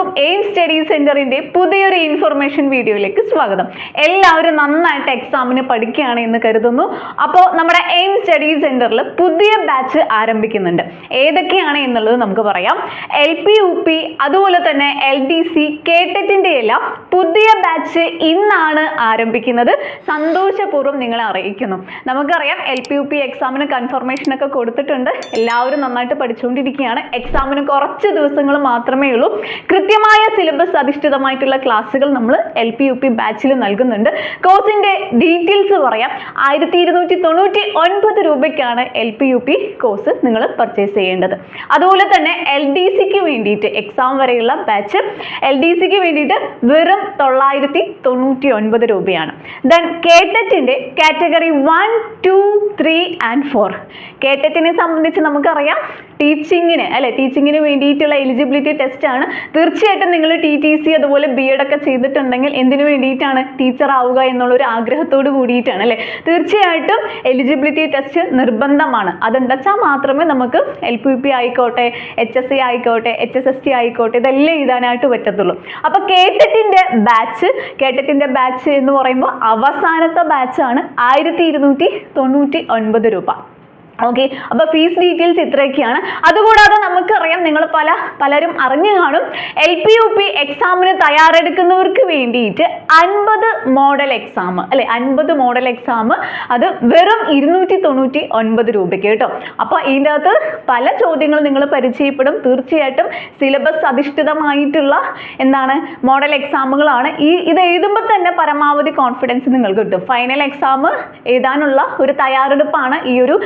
എല്ലാവർക്കും aim study സെന്ററിന്റെ പുതിയൊരു ഇൻഫർമേഷൻ വീഡിയോയിലേക്ക് സ്വാഗതം. എല്ലാവരും നന്നായിട്ട് എക്സാമിന് പഠിക്കുകയാണ് എന്ന് കരുതുന്നു. അപ്പോൾ നമ്മുടെ എയിം സ്റ്റഡി സെന്ററിൽ പുതിയ ബാച്ച് ആരംഭിക്കുന്നുണ്ട്. ഏതൊക്കെയാണ് എന്നുള്ളത് നമുക്ക് പറയാം. എൽ പി യു പി അതുപോലെ തന്നെ എൽ ഡി സി എല്ലാം പുതിയ ബാച്ച് ഇന്നാണ് ആരംഭിക്കുന്നത്. സന്തോഷപൂർവം നിങ്ങളെ അറിയിക്കുന്നു. നമുക്കറിയാം എൽ പി യു പി എക്സാമിന് കൺഫർമേഷൻ ഒക്കെ കൊടുത്തിട്ടുണ്ട്. എല്ലാവരും നന്നായിട്ട് പഠിച്ചുകൊണ്ടിരിക്കുകയാണ്. എക്സാമിന് കുറച്ച് ദിവസങ്ങൾ മാത്രമേ ഉള്ളൂ. കൃത്യമായ സിലബസ് അധിഷ്ഠിതമായിട്ടുള്ള ക്ലാസ്സുകൾ നമ്മൾ എൽ പി യു പി ബാച്ചിൽ നൽകുന്നുണ്ട് കോഴ്സിന്റെ ഡീറ്റെയിൽസ് പറയാം ആയിരത്തി ഇരുന്നൂറ്റി തൊണ്ണൂറ്റി ഒൻപത് രൂപയ്ക്കാണ് L P U P course നിങ്ങൾ പർച്ചേസ് ചെയ്യേണ്ടത്. അതുപോലെ തന്നെ എൽ ഡി സിക്ക് വേണ്ടിയിട്ട് എക്സാം വരെയുള്ള ബാച്ച് എൽ ഡി സിക്ക് വേണ്ടിയിട്ട് വെറും തൊള്ളായിരത്തി തൊണ്ണൂറ്റി ഒൻപത് രൂപയാണ് then കേട്ടറ്റിന്റെ category one two three and four കേട്ടറ്റിനെ സംബന്ധിച്ച് നമുക്കറിയാം. ടീച്ചിങ്ങിന് അല്ലെ? ടീച്ചിങ്ങിന് വേണ്ടിയിട്ടുള്ള എലിജിബിലിറ്റി ടെസ്റ്റ് ആണ്. തീർച്ചയായിട്ടും നിങ്ങൾ ടി ടി സി അതുപോലെ ബി എഡ് ഒക്കെ ചെയ്തിട്ടുണ്ടെങ്കിൽ എന്തിനു വേണ്ടിയിട്ടാണ് ടീച്ചർ ആവുക എന്നുള്ള ഒരു ആഗ്രഹത്തോട് കൂടിയിട്ടാണ് അല്ലെ? തീർച്ചയായിട്ടും എലിജിബിലിറ്റി ടെസ്റ്റ് നിർബന്ധമാണ്. അതുണ്ടെച്ചാൽ മാത്രമേ നമുക്ക് എൽ പി പി ആയിക്കോട്ടെ എച്ച് എസ് സി ആയിക്കോട്ടെ എച്ച് എസ് എസ് ടി ആയിക്കോട്ടെ ഇതെല്ലാം എഴുതാനായിട്ട് പറ്റത്തുള്ളൂ. അപ്പൊ കേട്ടറ്റിന്റെ ബാച്ച് കേട്ടറ്റിന്റെ ബാച്ച് എന്ന് പറയുമ്പോൾ അവസാനത്തെ ബാച്ചാണ് ആയിരത്തി ഇരുന്നൂറ്റി തൊണ്ണൂറ്റി ഒൻപത് രൂപ. ഓക്കെ അപ്പോൾ ഫീസ് ഡീറ്റെയിൽസ് ഇത്രയൊക്കെയാണ്. അതുകൂടാതെ നമുക്കറിയാം നിങ്ങൾ പല പലരും അറിഞ്ഞു കാണും. എൽ പി യു പി എക്സാമിന് തയ്യാറെടുക്കുന്നവർക്ക് വേണ്ടിയിട്ട് അൻപത് മോഡൽ എക്സാം അല്ലെ അൻപത് മോഡൽ എക്സാം അത് വെറും ഇരുന്നൂറ്റി തൊണ്ണൂറ്റി ഒൻപത് രൂപയ്ക്ക് കേട്ടോ. അപ്പോൾ ഇതിന്റെ അകത്ത് പല ചോദ്യങ്ങളും നിങ്ങൾ പരിചയപ്പെടും. തീർച്ചയായിട്ടും സിലബസ് അധിഷ്ഠിതമായിട്ടുള്ള എന്താണ് മോഡൽ എക്സാമുകളാണ് ഈ ഇത് എഴുതുമ്പോൾ തന്നെ പരമാവധി കോൺഫിഡൻസ് നിങ്ങൾക്ക് കിട്ടും. ഫൈനൽ എക്സാം എഴുതാനുള്ള ഒരു തയ്യാറെടുപ്പാണ് ഈ ഒരു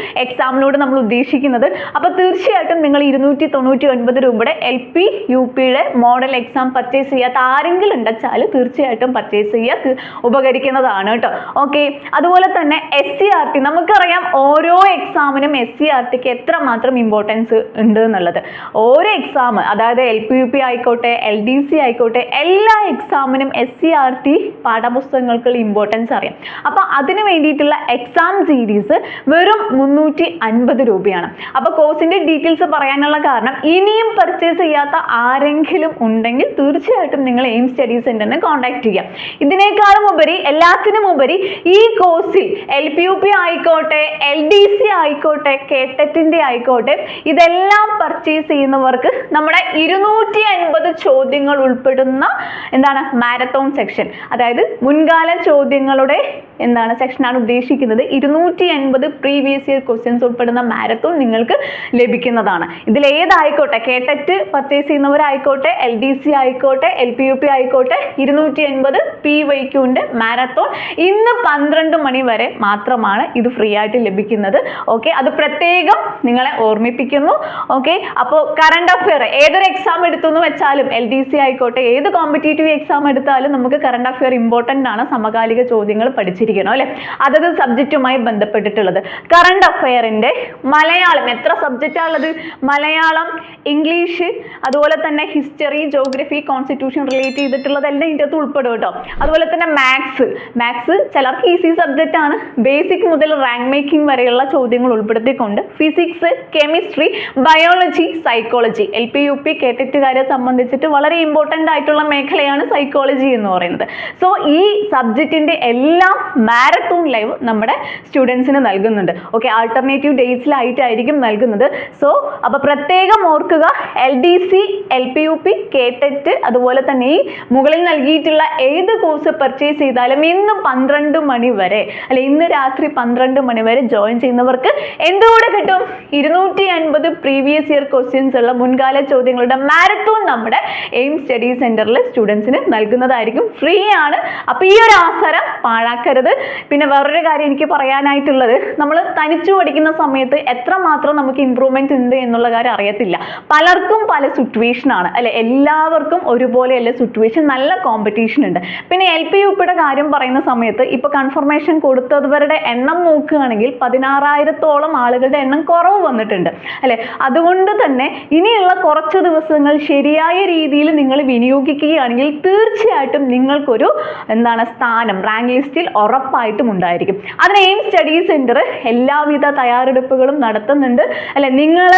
എക്സാമിലൂടെ നമ്മൾ ഉദ്ദേശിക്കുന്നത്. അപ്പോൾ തീർച്ചയായിട്ടും നിങ്ങൾ ഇരുന്നൂറ്റി തൊണ്ണൂറ്റി ഒൻപത് രൂപയുടെ എൽ പി യു പിയുടെ മോഡൽ എക്സാം പർച്ചേസ് ചെയ്യാത്ത ആരെങ്കിലും ഉണ്ടെച്ചാൽ തീർച്ചയായിട്ടും പർച്ചേസ് ചെയ്യുക ഉപകരിക്കുന്നതാണ് കേട്ടോ. ഓക്കെ അതുപോലെ തന്നെ എസ് സി ആർ ടി നമുക്കറിയാം ഓരോ എക്സാമിനും എസ് സി ആർ ടിക്ക് എത്രമാത്രം ഇമ്പോർട്ടൻസ് ഉണ്ട് എന്നുള്ളത്. ഓരോ എക്സാം അതായത് എൽ പി യു പി ആയിക്കോട്ടെ എൽ ഡി സി ആയിക്കോട്ടെ എല്ലാ എക്സാമിനും എസ് സി ആർ ടി പാഠപുസ്തകങ്ങൾക്കുള്ള ഇമ്പോർട്ടൻസ് അറിയാം. അപ്പോൾ അതിന് വേണ്ടിയിട്ടുള്ള എക്സാം സീരീസ് വെറും മുന്നൂറ്റി അൻപത് രൂപയാണ്. അപ്പോൾ കോഴ്സിന്റെ ഡീറ്റെയിൽസ് പറയാനുള്ള കാരണം ഇനിയും പർച്ചേസ് ചെയ്യാത്ത ആരെങ്കിലും ഉണ്ടെങ്കിൽ തീർച്ചയായിട്ടും നിങ്ങൾ എയിം സ്റ്റഡി സെന്ററിനെ കോൺടാക്ട് ചെയ്യാം. ഇതിനേക്കാളും ഉപരി എല്ലാത്തിനും ഉപരി ഈ കോഴ്സിൽ എൽ പി യു പി ആയിക്കോട്ടെ എൽ ഡി സി ആയിക്കോട്ടെ കേട്ടറ്റിന്റെ ആയിക്കോട്ടെ ഇതെല്ലാം പർച്ചേസ് ചെയ്യുന്നവർക്ക് നമ്മുടെ ഇരുന്നൂറ്റി അൻപത് ചോദ്യങ്ങൾ ഉൾപ്പെടുന്ന എന്താണ്? മാരത്തോൺ സെക്ഷൻ അതായത് മുൻകാല ചോദ്യങ്ങളുടെ എന്താണ്? സെക്ഷനാണ് ഉദ്ദേശിക്കുന്നത്. ഇരുന്നൂറ്റി അൻപത് പ്രീവിയസ് ഇയർ ക്വസ്റ്റ്യൻസ് ഉൾപ്പെടുന്ന മാരത്തോൺ നിങ്ങൾക്ക് ലഭിക്കുന്നതാണ്. ഇതിൽ ഏതായിക്കോട്ടെ? കേട്ടറ്റ് പർച്ചേസ് ചെയ്യുന്നവരായിക്കോട്ടെ എൽ ഡി സി ആയിക്കോട്ടെ എൽ പി യു പി ആയിക്കോട്ടെ ഇരുന്നൂറ്റി എൺപത് പി വൈക്യുവിന്റെ മാരത്തോൺ ഇന്ന് പന്ത്രണ്ട് മണി വരെ മാത്രമാണ് ഇത് ഫ്രീ ആയിട്ട് ലഭിക്കുന്നത്. ഓക്കെ അത് പ്രത്യേകം നിങ്ങളെ ഓർമ്മിപ്പിക്കുന്നു. ഓക്കെ അപ്പോൾ കറണ്ട് അഫെയർ ഏതൊരു എക്സാം എടുത്തു എന്ന് വെച്ചാലും എൽ ഡി സി ആയിക്കോട്ടെ ഏത് കോമ്പറ്റേറ്റീവ് എക്സാം എടുത്താലും നമുക്ക് കറണ്ട് അഫെയർ ഇമ്പോർട്ടന്റ് ആണ്. സമകാലിക ചോദ്യങ്ങൾ പഠിച്ചിരിക്കണം അല്ലേ? അതത് സബ്ജക്റ്റുമായി ബന്ധപ്പെട്ടിട്ടുള്ളത്. കറണ്ട് അഫെയറിന്റെ മലയാളം എത്ര സബ്ജക്റ്റാണ് ഉള്ളത് മലയാളം ഇംഗ്ലീഷ് അതുപോലെ തന്നെ ഹിസ്റ്ററി ജോഗ്രഫി കോൺസ്റ്റിറ്റ്യൂഷൻ റിലേറ്റ് ചെയ്തിട്ടുള്ളതെല്ലാം ഇതിന്റെ അകത്ത് ഉൾപ്പെടും കേട്ടോ. അതുപോലെ തന്നെ മാത്സ് മാത്സ് ചിലർക്ക് ഈസി സബ്ജക്റ്റ് ആണ്. ബേസിക് മുതൽ റാങ്ക് മേക്കിംഗ് വരെയുള്ള ചോദ്യങ്ങൾ ഉൾപ്പെടുത്തിക്കൊണ്ട് physics chemistry biology psychology L P U P കേട്ടിട്ടുകാരെ സംബന്ധിച്ചിട്ട് വളരെ ഇമ്പോർട്ടന്റ് ആയിട്ടുള്ള മേഖലയാണ് സൈക്കോളജി എന്ന് പറയുന്നത്. സോ ഈ സബ്ജക്റ്റിന്റെ എല്ലാം മാരത്തോൺ ലൈവ് നമ്മുടെ സ്റ്റുഡൻസിന് നൽകുന്നുണ്ട്. ഓക്കെ ആൾട്ടർനേറ്റീവ് ഡേറ്റ്സിലായിട്ടായിരിക്കും നൽകുന്നത്. സോ അപ്പോൾ പ്രത്യേകം ഓർക്കുക L D C L P U P KTET അതുപോലെ തന്നെ ഈ മുകളിൽ നൽകിയിട്ടുള്ള ഏത് കോഴ്സ് പർച്ചേസ് ചെയ്താലും ഇന്ന് പന്ത്രണ്ട് മണി വരെ അല്ലെ ഇന്ന് രാത്രി പന്ത്രണ്ട് മണി വരെ ജോയിൻ ചെയ്യുന്നവർക്ക് എന്തുകൂടെ കിട്ടും? ഇരുന്നൂറ്റി അൻപത് പ്രീവിയസ് ഇയർ ക്വസ്റ്റ്യൻസ് ഉള്ള മുൻകാല ചോദ്യങ്ങളുടെ മാരത്തോൺ നമ്മുടെ എയിം സ്റ്റഡി സെന്ററിൽ സ്റ്റുഡൻസിന് നൽകുന്നതായിരിക്കും. ഫ്രീ ആണ്. അപ്പോൾ ഈ ഒരു അവസരം പാഴാക്കരുത്. പിന്നെ വേറൊരു കാര്യം എനിക്ക് പറയാനായിട്ടുള്ളത്. നമ്മൾ തനിച്ചു പഠിക്കുന്ന സമയത്ത് എത്രമാത്രം നമുക്ക് ഇമ്പ്രൂവ്മെന്റ് ഉണ്ട് എന്നുള്ള കാര്യം അറിയത്തില്ല. പലർക്കും പല സിറ്റുവേഷൻ ആണ്. അല്ലെ എല്ലാവർക്കും ഒരുപോലെയല്ല സിറ്റുവേഷൻ നല്ല കോമ്പറ്റീഷൻ ഉണ്ട്. പിന്നെ എൽ പി യു പിയുടെ കാര്യം പറയുന്ന സമയത്ത് ഇപ്പൊ കൺഫർമേഷൻ കൊടുത്തവരുടെ എണ്ണം നോക്കുകയാണെങ്കിൽ പതിനാറായിരത്തോളം ആളുകളുടെ എണ്ണം കുറവ് വന്നിട്ടുണ്ട്. അല്ലെ അതുകൊണ്ട് തന്നെ ഇനിയുള്ള കുറച്ച് ദിവസങ്ങൾ ശരിയായ രീതിയിൽ നിങ്ങൾ വിനിയോഗിക്കുകയാണെങ്കിൽ തീർച്ചയായിട്ടും നിങ്ങൾക്കൊരു എന്താണ് സ്ഥാനം റാങ്ക് ലിസ്റ്റിൽ ഉറപ്പായിട്ടും ഉണ്ടായിരിക്കും. അതിന് എയിം സ്റ്റഡി സെന്റർ എല്ലാവിധ തയ്യാറെടുപ്പുകളും നടത്തുന്നുണ്ട്. അല്ലെ നിങ്ങൾ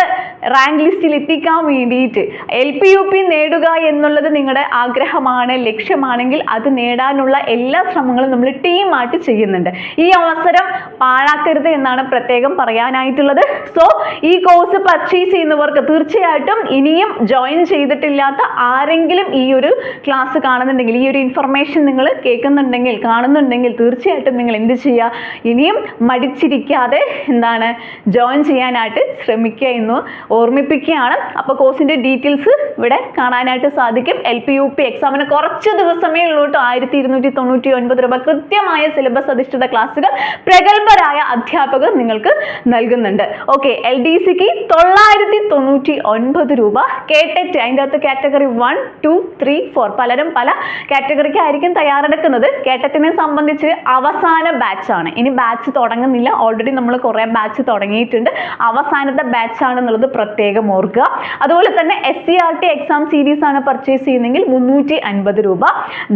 റാങ്ക് ലിസ്റ്റിൽ എത്തിക്കാൻ വേണ്ടിയിട്ട് എൽ പി യു പി നേടുക എന്നുള്ളത് നിങ്ങളുടെ ആഗ്രഹമാണ് ലക്ഷ്യമാണെങ്കിൽ അത് നേടാനുള്ള എല്ലാ ശ്രമങ്ങളും നമ്മൾ ടീമായിട്ട് ചെയ്യുന്നുണ്ട്. ഈ അവസരം പാഴാക്കരുത് എന്നാണ് പ്രത്യേകം പറയാനായിട്ടുള്ളത്. സോ ഈ കോഴ്സ് പർച്ചേസ് ചെയ്യുന്നവർക്ക് തീർച്ചയായിട്ടും ഇനിയും ജോയിൻ ചെയ്തിട്ടില്ലാത്ത ആരെങ്കിലും ഈ ഒരു ക്ലാസ് കാണുന്നുണ്ടെങ്കിൽ ഈ ഒരു ഇൻഫർമേഷൻ നിങ്ങൾ കേൾക്കുന്നുണ്ടെങ്കിൽ കാണുന്നുണ്ടെങ്കിൽ തീർച്ചയായിട്ടും നിങ്ങൾ എന്ത് ചെയ്യുക? ഇനിയും മടിച്ചിരിക്കാതെ എന്താണ് ജോയിൻ ചെയ്യാനായിട്ട് ശ്രമിക്കുക എന്ന് ഓർമ്മിപ്പിക്കുകയാണ്. അപ്പോൾ കോഴ്സിന്റെ ഡീറ്റെയിൽസ് ഇവിടെ കാണാനായിട്ട് സാധിക്കും. എൽ പി യു പി എക്സാമിന് കുറച്ച് ദിവസമേ ഉള്ളൂ കേട്ടോ. ആയിരത്തി ഇരുന്നൂറ്റി തൊണ്ണൂറ്റി ഒൻപത് രൂപ കൃത്യമായ സിലബസ് അധിഷ്ഠിത ക്ലാസ്സുകൾ പ്രഗത്ഭരായ അധ്യാപകർ നിങ്ങൾക്ക് നൽകുന്നുണ്ട്. ഓക്കെ എൽ ഡി സിക്ക് തൊള്ളായിരത്തി തൊണ്ണൂറ്റി ഒൻപത് രൂപ കേട്ടറ്റ് അതിന്റെ അകത്ത് category one two three four പലരും പല കാറ്റഗറിക്ക് ആയിരിക്കും തയ്യാറെടുക്കുന്നത്. കേട്ടറ്റിനെ സംബന്ധിച്ച് അവസാന ബാച്ചാണ് ഇനി ബാച്ച് തുടങ്ങുന്നില്ല. ഓൾറെഡി നമ്മൾ കുറേ ബാച്ച് തുടങ്ങിയിട്ടുണ്ട്. അവസാനത്തെ ബാച്ച് ആണെന്നുള്ളത് പ്രത്യേകം ഓർക്കുക. അതുപോലെ തന്നെ S C R T exam series ആണ് പർച്ചേസ് ചെയ്യുന്നെങ്കിൽ മുന്നൂറ്റി അൻപത് രൂപ.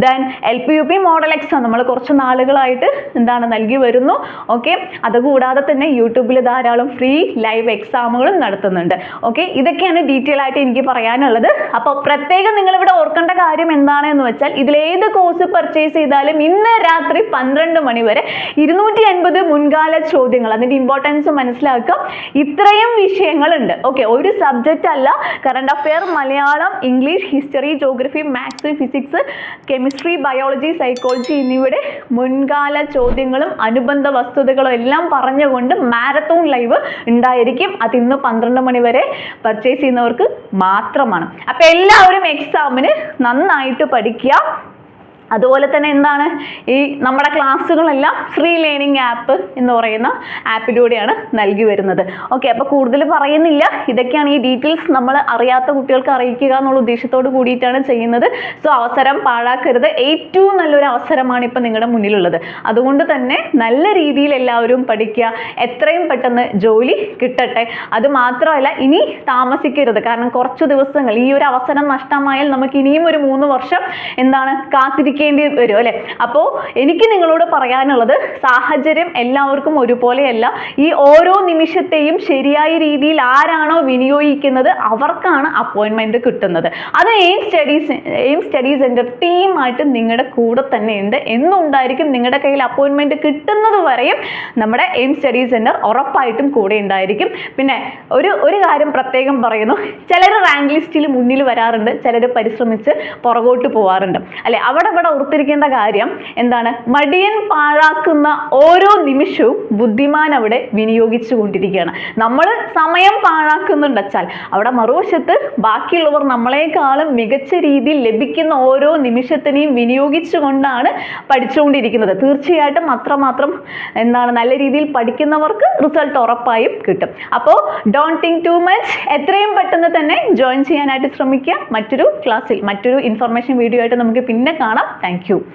Then L P U P model exam നമ്മൾ കുറച്ച് നാളുകളായിട്ട് എന്താണ് നൽകി വരുന്നു. ഓക്കെ അതുകൂടാതെ തന്നെ യൂട്യൂബിൽ ധാരാളം ഫ്രീ ലൈവ് എക്സാമുകളും നടത്തുന്നുണ്ട്. ഓക്കെ ഇതൊക്കെയാണ് ഡീറ്റെയിൽ ആയിട്ട് എനിക്ക് പറയാനുള്ളത്. അപ്പോൾ പ്രത്യേകം നിങ്ങൾ ഇവിടെ ഓർക്കേണ്ട കാര്യം എന്താണെന്ന് വെച്ചാൽ ഇതിലേത് കോഴ്സ് പർച്ചേസ് ചെയ്താലും ഇന്ന് രാത്രി പന്ത്രണ്ട് മണി വരെ ഇരുന്നൂറ്റി അൻപത് മുൻകാല ചോദ്യങ്ങൾ അതിന്റെ ഇമ്പോർട്ടൻസ് മനസ്സിലാക്കുക ഇത്രയും വിഷയങ്ങളുണ്ട്. ഓക്കെ ഒരു സബ്ജക്റ്റ് അല്ല. Current affair Malayalam English history geography maths physics chemistry biology psychology എന്നിവയുടെ മുൻകാല ചോദ്യങ്ങളും അനുബന്ധ വസ്തുതകളും എല്ലാം പറഞ്ഞുകൊണ്ട് മാരത്തോൺ ലൈവ് ഉണ്ടായിരിക്കും. അത് ഇന്ന് പന്ത്രണ്ട് മണി വരെ പർച്ചേസ് ചെയ്യുന്നവർക്ക് മാത്രമാണ്. അപ്പോൾ എല്ലാവരും എക്സാമിന് നന്നായിട്ട് പഠിക്കുക. അതുപോലെ തന്നെ എന്താണ് ഈ നമ്മുടെ ക്ലാസ്സുകളെല്ലാം ഫ്രീ ലേണിംഗ് ആപ്പ് എന്ന് പറയുന്ന ആപ്പിലൂടെയാണ് നൽകി വരുന്നത്. ഓക്കെ അപ്പോൾ കൂടുതൽ പറയുന്നില്ല. ഇതൊക്കെയാണ് ഈ ഡീറ്റെയിൽസ് നമ്മൾ അറിയാത്ത കുട്ടികൾക്ക് അറിയിക്കുക എന്നുള്ള ഉദ്ദേശത്തോട് കൂടിയിട്ടാണ് ചെയ്യുന്നത്. സോ അവസരം പാഴാക്കരുത്. ഏറ്റവും നല്ലൊരു അവസരമാണ് ഇപ്പം നിങ്ങളുടെ മുന്നിലുള്ളത്. അതുകൊണ്ട് തന്നെ നല്ല രീതിയിൽ എല്ലാവരും പഠിക്കുക. എത്രയും പെട്ടെന്ന് ജോലി കിട്ടട്ടെ. അത് മാത്രമല്ല ഇനി താമസിക്കരുത്. കാരണം കുറച്ച് ദിവസങ്ങൾ ഈ ഒരു അവസരം നഷ്ടമായാൽ നമുക്ക് ഇനിയും ഒരു മൂന്ന് വർഷം എന്താണ് കാത്തിരിക്കേണ്ടി വരും അല്ലെ? അപ്പോൾ എനിക്ക് നിങ്ങളോട് പറയാനുള്ളത് സാഹചര്യം എല്ലാവർക്കും ഒരുപോലെയല്ല. ഈ ഓരോ നിമിഷത്തെയും ശരിയായ രീതിയിൽ ആരാണോ വിനിയോഗിക്കുന്നത് അവർക്കാണ് അപ്പോയിൻമെന്റ് കിട്ടുന്നത്. അത് aim studies aim study centre ടീമായിട്ട് നിങ്ങളുടെ കൂടെ തന്നെ ഉണ്ട്. എന്നുണ്ടായിരിക്കും നിങ്ങളുടെ കയ്യിൽ അപ്പോയിൻമെന്റ് കിട്ടുന്നത് വരെയും നമ്മുടെ എയിം സ്റ്റഡി സെന്റർ ഉറപ്പായിട്ടും കൂടെ ഉണ്ടായിരിക്കും. പിന്നെ ഒരു ഒരു കാര്യം പ്രത്യേകം പറയുന്നു. ചിലർ റാങ്ക് ലിസ്റ്റിൽ മുന്നിൽ വരാറുണ്ട് ചിലർ പരിശ്രമിച്ച് പുറകോട്ട് പോവാറുണ്ട്. അല്ലെ? അവിടെ ഇവിടെ ഓർത്തിരിക്കേണ്ട കാര്യം എന്താണ്? മടിയൻ പാഴാക്കുന്ന ഓരോ നിമിഷവും ബുദ്ധിമാൻ അവിടെ വിനിയോഗിച്ചു കൊണ്ടിരിക്കുകയാണ്. നമ്മൾ സമയം പാഴാക്കുന്നുണ്ടച്ചാൽ അവിടെ മറുവശത്ത് ബാക്കിയുള്ളവർ നമ്മളെക്കാളും മികച്ച രീതിയിൽ ലഭിക്കുന്ന ഓരോ നിമിഷത്തിനെയും വിനിയോഗിച്ചുകൊണ്ടാണ് പഠിച്ചുകൊണ്ടിരിക്കുന്നത്. തീർച്ചയായിട്ടും അത്രമാത്രം എന്താണ് നല്ല രീതിയിൽ പഠിക്കുന്നവർക്ക് റിസൾട്ട് ഉറപ്പായും കിട്ടും. അപ്പോൾ ഡോൺ തിങ്ക് ടു മച്ച് എത്രയും പെട്ടെന്ന് തന്നെ ജോയിൻ ചെയ്യാനായിട്ട് ശ്രമിക്കുക മറ്റൊരു ക്ലാസ്സിൽ മറ്റൊരു ഇൻഫർമേഷൻ വീഡിയോ ആയിട്ട് നമുക്ക് പിന്നെ കാണാം. Thank you.